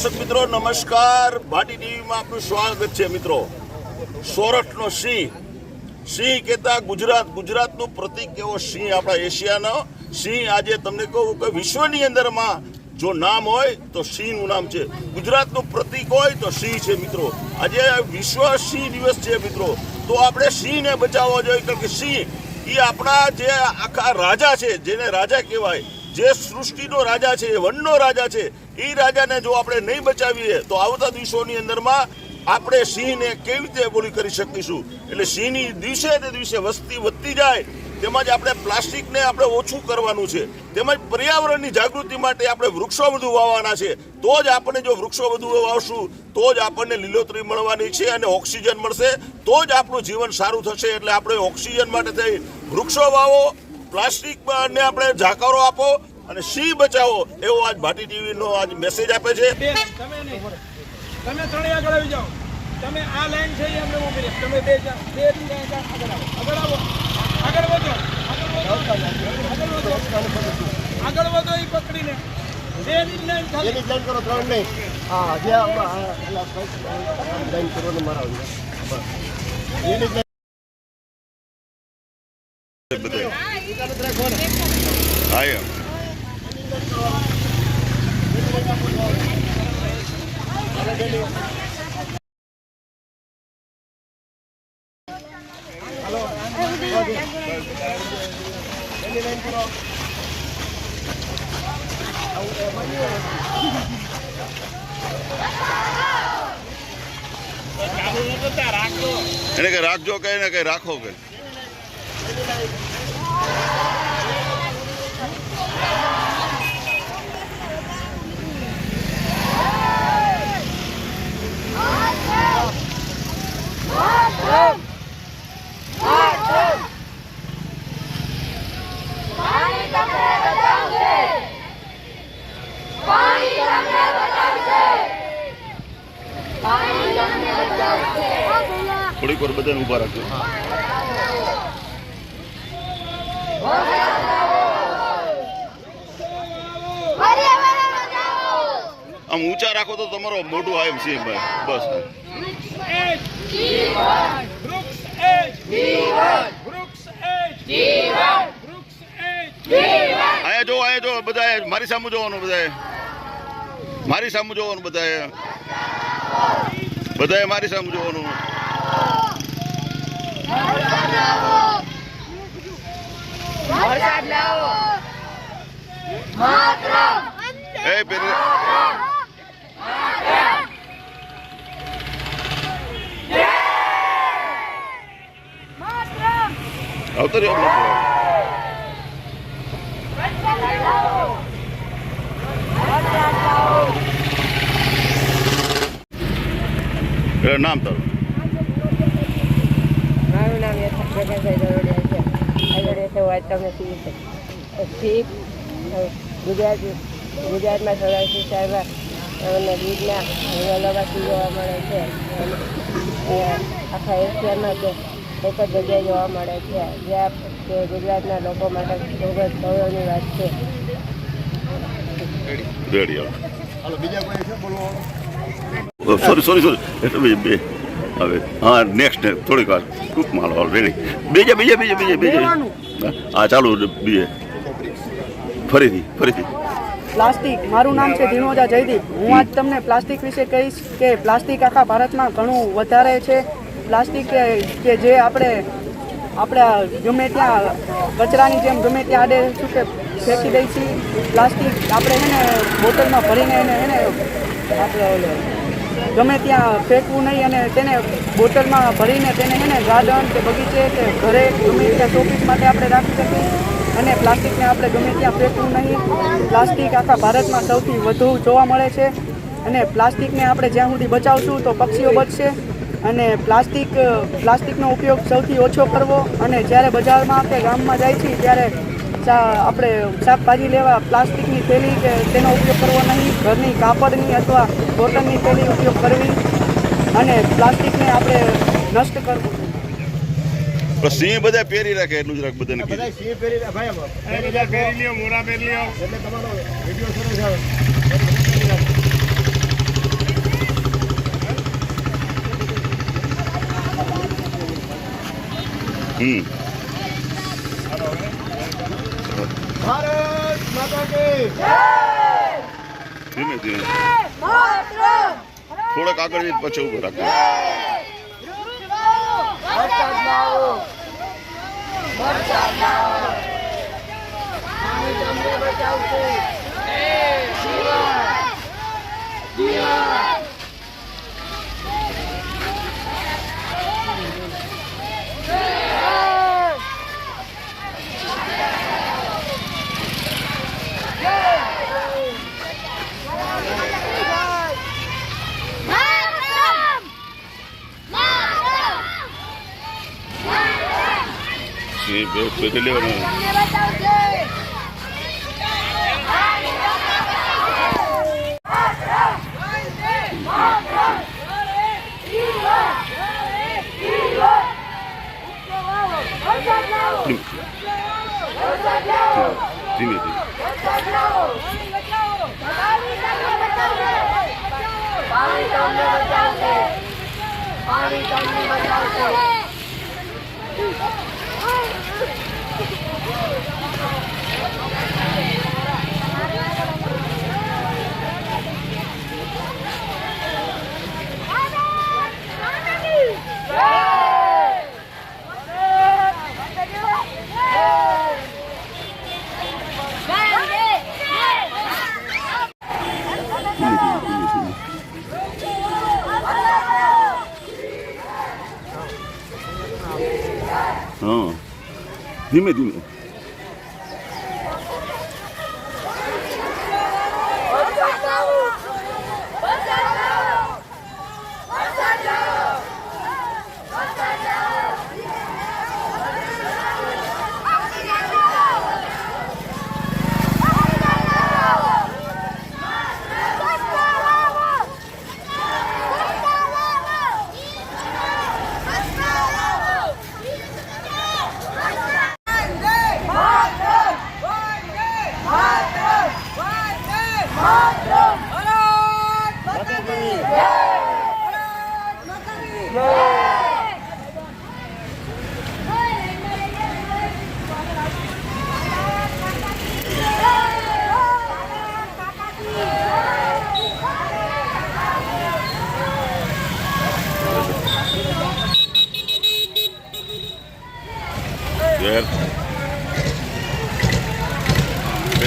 દર્શક મિત્રો, નમસ્કાર. ભાટી ટીવીમાં આપનું સ્વાગત છે મિત્રો. સોરઠનો સિંહ. સિંહ કહેતા ગુજરાત. ગુજરાતનું પ્રતિક એવો સિંહ આપણા એશિયાનો. સિંહ આજે તમને કહું કે વિશ્વની અંદરમાં જો નામ હોય તો સિંહનું નામ છે. ગુજરાતનું પ્રતિક હોય તો સિંહ છે મિત્રો. આજે વિશ્વ સિંહ દિવસ છે મિત્રો. તો આપણે સિંહને બચાવવો જોઈએ કારણ કે સિંહ એ આપણા જે આખા રાજા છે, જેને રાજા કહેવાય જે સૃષ્ટિનો રાજા છે વનનો રાજા છે, એ રાજાને જો આપણે નહીં બચાવીએ, તો આવતા દિવસોની અંદરમાં આપણે સિંહને કેવી રીતે બોલી કરી શકીશું? એટલે સિંહની દિવસે તે દિવસે વસ્તી વધતી જાય તેમજ આપણે પ્લાસ્ટિકને આપણે ઓછું કરવાનું છે. તેમજ પર્યાવરણની જાગૃતિ માટે આપણે વૃક્ષો વધુ વાવવાના છે. તો જ આપણે જો વૃક્ષો વધુ વાવશું, તો જ આપણને લીલોતરી મળવાની છે અને ઓક્સિજન મળશે, તો જ આપણું જીવન સારું થશે. એટલે આપણે ઓક્સિજન માટે થઈ વૃક્ષો વાવો પ્લાસ્ટિકને આપણે જાકારો આપો અને સિંહ બચાવો એવો આજ ભાટી ટીવીનો આજ મેસેજ આપે છે તમે ત્રણેય આગળ આવી જાઓ તમે આ લાઈન છે એ અમને ઊભી રહે તમે બે બે લાઈન આગળ આવો આગળ આવો આગળ વધો આગળ વધો આગળ વધો આગળ વધો એ પકડીને બે ની લાઈન ખાલી એની લાઈન કરો ત્રણ નહીં હા જે આમાં આ પેલા first લાઈન મારા આવી બસ. એમ. એને કે રાખજો કઈ ને કઈ રાખો કે પાણી તમને બચાવશે પાણી તમને બચાવશે પાણી તમને બચાવશે થોડીક વાર બધાને ઊભા રાખજો. આમ ઊંચા રાખો તો તમારો મોઢું આયમ એમ ભાઈ. બસ. અહીંયા જો અહીંયા જો બધા મારી સામે જોવાનું બધાએ. મારી સામે જોવાનું બધાએ. બધાએ મારી સામે જોવાનું. વરસાદ લાવો. માત્ર. એ પેલી આવતો રહ્યો નામ તારું મારું નામ યથાર્થ જગનભાઈ દરોડિયા છે તમે શીખ ગુજરાત ગુજરાતમાં સૌરાષ્ટ્ર વિસ્તારમાં અને ગીરના અલગ જોવા મળે છે. આખા એશિયામાં તે એક જ જગ્યાએ જોવા મળે છે જ્યાં કે ગુજરાતના લોકો માટે ખૂબ જ ગૌરવની વાત છે. રેડી હાલો હાલો બીજા કોઈ સોરી સોરી સોરી એટલે બે બે હવે હા નેક્સ્ટ થોડીક વાર. ટૂંકમાં હાલો રેડી બીજા બીજા બીજા બીજા. બીજા હા, ચાલુ બીજે. ફરીથી ફરીથી. પ્લાસ્ટિક, મારું નામ છે ધીનોજા જયદીપ. હું આજ તમને પ્લાસ્ટિક વિશે કહીશ કે પ્લાસ્ટિક આખા ભારતમાં ઘણું વધારે છે. પ્લાસ્ટિક કે જે આપણે આપણે ગમે ત્યાં કચરાની જેમ ગમે ત્યાં આડે શું કે ફેંકી દઈ છીએ. પ્લાસ્ટિક આપણે એને બોટલમાં ભરીને એને એને આપણે ગમે ત્યાં ફેંકવું નહીં અને તેને બોટલમાં ભરીને તેને એને ગાર્ડન કે બગીચે કે ઘરે ગમે ત્યાં શોપીસ માટે આપણે રાખી શકીએ. અને પ્લાસ્ટિકને આપણે ગમે ત્યાં ફેંકવું નહીં. પ્લાસ્ટિક આખા ભારતમાં સૌથી વધુ જોવા મળે છે. અને પ્લાસ્ટિકને આપણે જ્યાં સુધી બચાવશું તો પક્ષીઓ બચશે. અને પ્લાસ્ટિક, પ્લાસ્ટિકનો ઉપયોગ સૌથી ઓછો કરવો. અને જ્યારે બજારમાં કે ગામમાં જાય છે, ત્યારે ચા આપણે શાકભાજી લેવા પ્લાસ્ટિકની થેલી કે તેનો ઉપયોગ કરવો નહીં ઘરની કાપડની અથવા કોટનની થેલી ઉપયોગ કરવી અને પ્લાસ્ટિકને આપણે નષ્ટ કરવું. સિંહ બધા પહેરી રાખે એટલું જ રાખ બધાને બધા સિંહ પહેરી લ્યો મોરા પહેરી લ્યો. એટલે તમારો વીડિયો સરસ આવે. હમ. ભારત માતા કી ધીમે ધીમે. થોડોક આગળ જઈને પછી ઊભો રાખો. વરસાદ લાવો વરસાદ લાવો તમને બચાવશે માતરમ માતરમ સિંહ બે પેટી લેવાનો તમને બચાવશે વરસાદ લાવો ધીમે વરસાદ લાવો ધીમે ધીમે વરસાદ લાવો પાણી બચાવો પાણી તમને બચાવશે પાણી તમને બચાવશે પાણી તમને બચાવશે હા ધીમે ધીમે યાર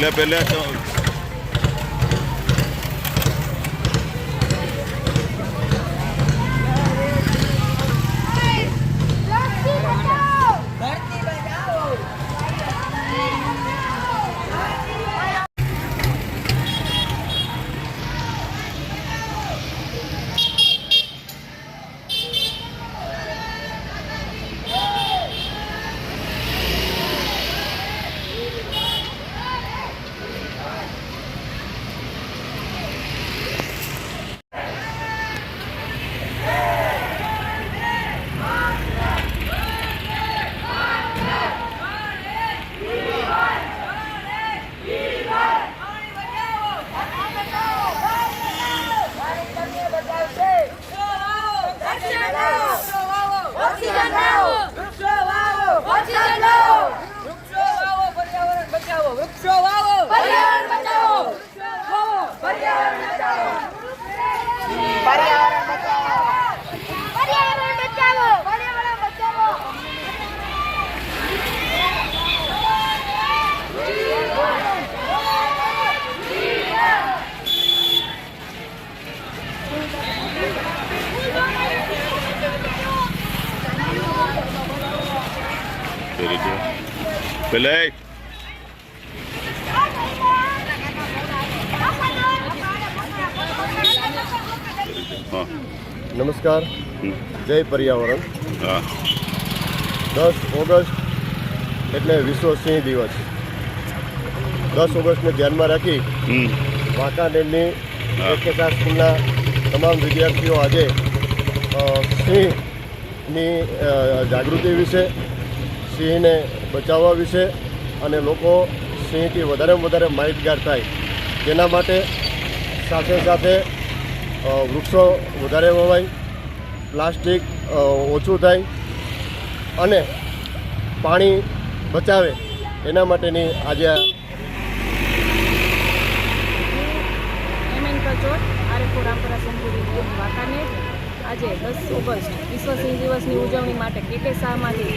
వెళ్ళా పెళ్ళా પહેલા નમસ્કાર જય પર્યાવરણ દસ ઓગસ્ટ એટલે વિશ્વ સિંહ દિવસ. દસ ઓગસ્ટને ધ્યાનમાં રાખી હમ વાંકાનેરની એકતા સ્કૂલના તમામ વિદ્યાર્થીઓ આજે સિંહની જાગૃતિ વિશે સિંહને બચાવવા વિશે અને લોકો સિંહથી વધારેમાં વધારે માહિતગાર થાય, તેના માટે સાથે સાથે વૃક્ષો વધારે વવાય, પ્લાસ્ટિક ઓછું થાય અને પાણી બચાવે, એના માટેની આજે આજે દસ ઓગસ્ટ વિશ્વ દિવસની ઉજવણી માટે કેકે શાહમાંથી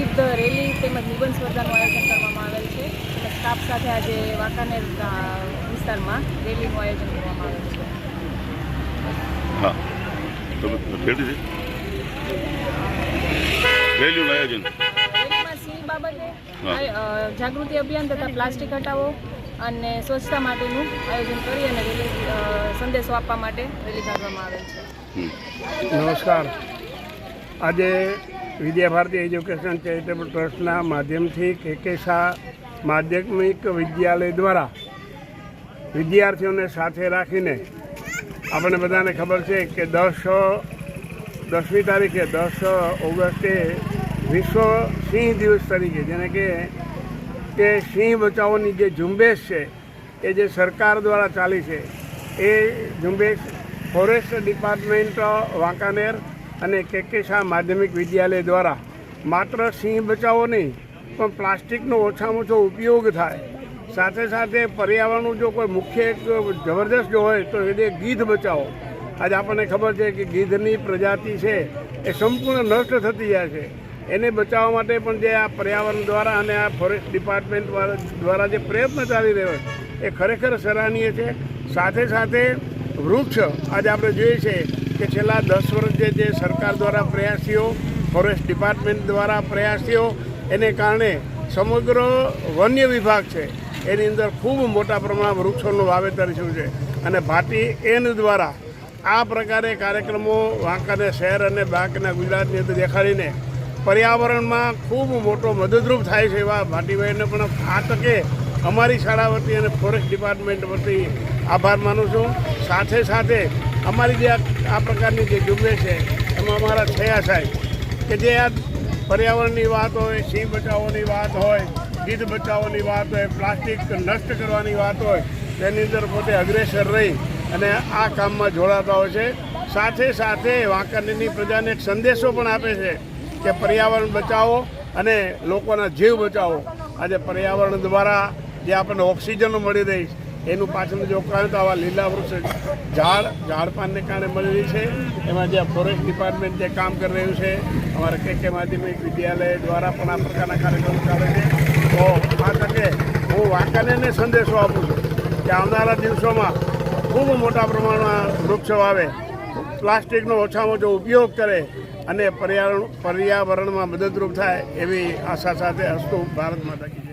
વિવિધ રેલી તેમજ નિબંધ સ્પર્ધાનું આયોજન કરવામાં આવેલ છે. અને સ્ટાફ સાથે આજે વાંકાનેર વિસ્તારમાં રેલીનું આયોજન કરવામાં આવેલ છે. હા. રેલીનું આયોજન. રેલીમાં સિંહ બાબતે જાગૃતિ અભિયાન તથા પ્લાસ્ટિક હટાવો અને સ્વચ્છતા માટેનું આયોજન કરી અને રેલી સંદેશો આપવા માટે રેલી કાઢવામાં આવેલ છે. નમસ્કાર. આજે વિદ્યા ભારતી એજ્યુકેશન ચેરિટેબલ ટ્રસ્ટના માધ્યમથી કેકે શાહ માધ્યમિક વિદ્યાલય દ્વારા વિદ્યાર્થીઓને સાથે રાખીને આપણને બધાને ખબર છે કે દસ દસમી તારીખે દસ ઓગસ્ટે વિશ્વ સિંહ દિવસ તરીકે, જેને કે કે સિંહ બચાવોની જે ઝુંબેશ છે, એ જે સરકાર દ્વારા ચાલી છે, એ ઝુંબેશ ફોરેસ્ટ ડિપાર્ટમેન્ટ વાંકાનેર અને કે કે શાહ માધ્યમિક વિદ્યાલય દ્વારા માત્ર સિંહ બચાવો નહીં, પણ પ્લાસ્ટિકનો ઓછામાં ઓછો ઉપયોગ થાય. સાથે સાથે પર્યાવરણનું જો કોઈ મુખ્ય એક જબરદસ્ત જો હોય, તો એને ગીધ બચાવો. આજે આપણને ખબર છે કે ગીધની પ્રજાતિ છે, એ સંપૂર્ણ નષ્ટ થતી જાય છે. એને બચાવવા માટે પણ જે આ પર્યાવરણ દ્વારા અને આ ફોરેસ્ટ ડિપાર્ટમેન્ટ દ્વારા જે પ્રયત્ન ચાલી રહ્યો છે, એ ખરેખર સરાહનીય છે. સાથે સાથે વૃક્ષ આજે આપણે જોઈએ છે કે છેલ્લા દસ વર્ષ જે સરકાર દ્વારા પ્રયાસીઓ ફોરેસ્ટ ડિપાર્ટમેન્ટ દ્વારા પ્રયાસીઓ, એને કારણે સમગ્ર વન્ય વિભાગ છે, એની અંદર ખૂબ મોટા પ્રમાણમાં વૃક્ષોનું વાવેતર થયું છે. અને ભાટી એન દ્વારા આ પ્રકારે કાર્યક્રમો વાંકાને શહેર અને બાકીના ગુજરાતની અંદર દેખાડીને પર્યાવરણમાં ખૂબ મોટો મદદરૂપ થાય છે એવા ભાટીભાઈને પણ આ તકે અમારી શાળા વતી અને ફોરેસ્ટ ડિપાર્ટમેન્ટ વતી આભાર માનું છું. સાથે સાથે અમારી જે આ પ્રકારની જે ઝુંબેશ છે, એમાં અમારા થયા સાહેબ કે જે આ પર્યાવરણની વાત હોય, સિંહ બચાવવાની વાત હોય ગીધ બચાવવાની વાત હોય, પ્લાસ્ટિક નષ્ટ કરવાની વાત હોય, તેની અંદર પોતે અગ્રેસર રહી અને આ કામમાં જોડાતા હોય છે. સાથે સાથે વાંકાનેરની પ્રજાને એક સંદેશો પણ આપે છે કે પર્યાવરણ બચાવો અને લોકોના જીવ બચાવો. આજે પર્યાવરણ દ્વારા જે આપણને ઓક્સિજન મળી રહી છે એનું પાછળનું જો તો આવા લીલા વૃક્ષ, ઝાડ ઝાડપાનને કારણે મળેલી છે. એમાં જે ફોરેસ્ટ ડિપાર્ટમેન્ટ જે કામ કરી રહ્યું છે, અમારા કે કે માધ્યમિક વિદ્યાલય દ્વારા પણ આ પ્રકારના કાર્યક્રમો ચાલે છે. તો આ તકે હું વાંકાનેરને સંદેશો આપું છું કે આવનારા દિવસોમાં ખૂબ મોટા પ્રમાણમાં વૃક્ષો આવે, પ્લાસ્ટિકનો ઓછામાં ઓછો ઉપયોગ કરે અને પર્યાવરણ, પર્યાવરણમાં મદદરૂપ થાય એવી આશા સાથે હસ્તુ ભારત માતા